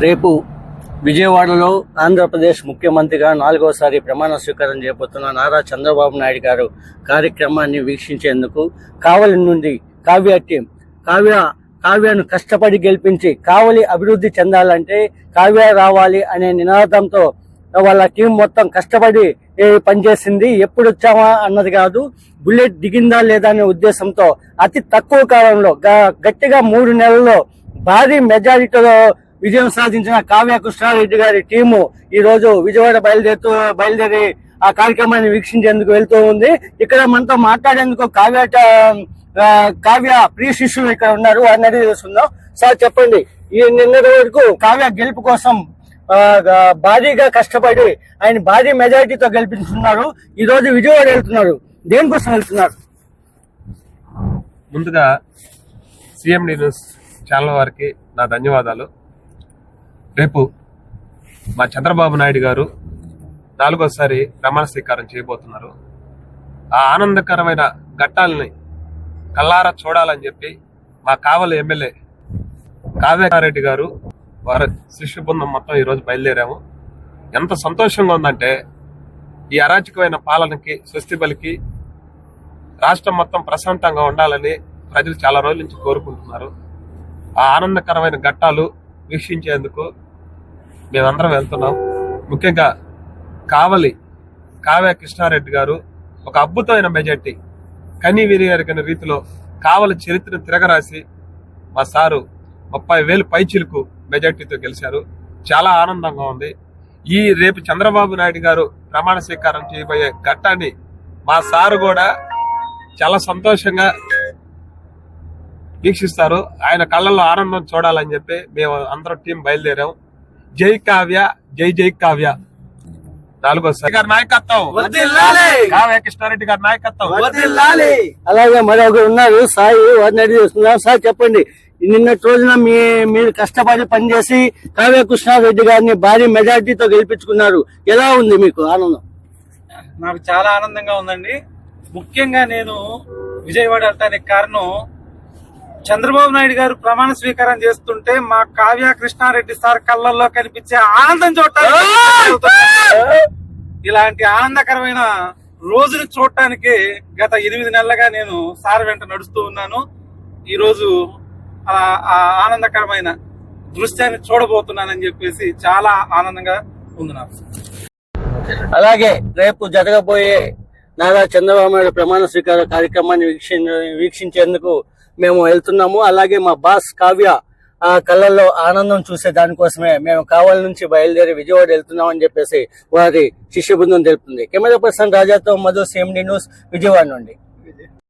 రేపు విజయవాడలో ఆంధ్రప్రదేశ్ ముఖ్యమంత్రిగా నాలుగోసారి ప్రమాణ స్వీకారం చేయబోతున్న నారా చంద్రబాబు నాయుడు గారు కార్యక్రమాన్ని వీక్షించేందుకు కావలి నుండి కావ్య టీం కావ్య కావ్యను కష్టపడి గెలిపించి కావలి అభివృద్ధి చెందాలంటే కావ్య రావాలి అనే నినాదంతో వాళ్ళ టీం మొత్తం కష్టపడి పనిచేసింది ఎప్పుడు వచ్చామా అన్నది కాదు బుల్లెట్ దిగిందా లేదా అనే ఉద్దేశంతో అతి తక్కువ కాలంలో గ- గట్టిగా మూడు నెలల్లో భారీ మెజారిటీలో విజయం సాధించిన కావ్య కృష్ణారెడ్డి గారి టీము ఈ రోజు విజయవాడ బయలుదేరుతూ బయలుదేరి ఆ కార్యక్రమాన్ని వీక్షించేందుకు వెళ్తూ ఉంది. ఇక్కడ మనతో మాట్లాడేందుకు కావ్య కావ్య ప్రియ శిష్యులు ఇక్కడ ఉన్నారు. వారిని అడిగి తెలుసుకుందాం. సార్ చెప్పండి. ఈ నిన్నటి వరకు కావ్య గెలుపు కోసం భారీగా కష్టపడి ఆయన భారీ మెజారిటీతో గెలిపించుకున్నారు. ఈ రోజు విజయవాడ వెళ్తున్నారు. దేనికోసం వెళ్తున్నారు? ముందుగా సిఎండి న్యూస్ ఛానల్ వారికి నా ధన్యవాదాలు. రేపు మా చంద్రబాబు నాయుడు గారు నాలుగోసారి ప్రమాణ స్వీకారం చేయబోతున్నారు. ఆ ఆనందకరమైన ఘట్టాలని కల్లారా చూడాలని చెప్పి మా కావలి ఎమ్మెల్యే కావ్యారెడ్డి గారు వారి శిష్య బృందం మొత్తం ఈరోజు బయలుదేరాము. ఎంత సంతోషంగా ఉందంటే ఈ అరాచకమైన పాలనకి స్వస్తి బలికి రాష్ట్రం మొత్తం ప్రశాంతంగా ఉండాలని ప్రజలు చాలా రోజుల నుంచి కోరుకుంటున్నారు. ఆ ఆనందకరమైన ఘట్టాలు వీక్షించేందుకు మేమందరం వెళ్తున్నాం. ముఖ్యంగా కావలి కావ్య కృష్ణారెడ్డి గారు ఒక అద్భుతమైన మెజార్టీ. కని విరిగరిగిన రీతిలో కావలి చరిత్రను తిరగరాసి మా సారు ముప్పై వేలు పైచిలకు మెజార్టీతో గెలిచారు. చాలా ఆనందంగా ఉంది. ఈ రేపు చంద్రబాబు నాయుడు గారు ప్రమాణ స్వీకారం చేయబోయే ఘట్టాన్ని మా సారు కూడా చాలా సంతోషంగా వీక్షిస్తారు. ఆయన కళ్ళల్లో ఆనందం చూడాలని చెప్పి మేము అందరం టీం బయలుదేరాం. జై కావ్య జై జై కావ్య. నాలుగోసారి గారి నాయకత్వం. కావ్య కృష్ణారెడ్డి గారి నాయకత్వం. అలాగే మరొకరు ఉన్నారు సాయి వారిని అడిగి తెలుసుకుందాం సార్ చెప్పండి. నిన్నటి రోజున మీ మీరు కష్టపడి పనిచేసి కావ్య కృష్ణారెడ్డి గారిని భారీ మెజార్టీతో గెలిపించుకున్నారు. ఎలా ఉంది మీకు ఆనందం? నాకు చాలా ఆనందంగా ఉందండి. ముఖ్యంగా నేను విజయవాడ వెళ్ళటానికి కారణం చంద్రబాబు నాయుడు గారు ప్రమాణ స్వీకారం చేస్తుంటే మా కావ్య కృష్ణారెడ్డి సార్ కళ్ళల్లో కనిపించే ఆనందం చూడటానికి ఇలాంటి ఆనందకరమైన రోజుని చూడటానికి గత ఎనిమిది నెలలుగా నేను సార్ వెంట నడుస్తూ ఉన్నాను. ఈ రోజు ఆ ఆనందకరమైన దృశ్యాన్ని చూడబోతున్నానని చెప్పేసి చాలా ఆనందంగా ఉంది నాకు అలాగే రేపు జరగబోయే నారా చంద్రబాబు నాయుడు ప్రమాణ స్వీకార కార్యక్రమాన్ని వీక్షి వీక్షించేందుకు మేము వెళ్తున్నాము. అలాగే మా బాస్ కావ్య ఆ కళ్ళల్లో ఆనందం చూసే దానికోసమే మేము కావాలి నుంచి బయలుదేరి విజయవాడ వెళ్తున్నాం అని చెప్పేసి వారి శిష్య బృందం తెలుపుతుంది. కెమెరా పర్సన్ రాజాతో మధు సిఎండి న్యూస్ విజయవాడ నుండి.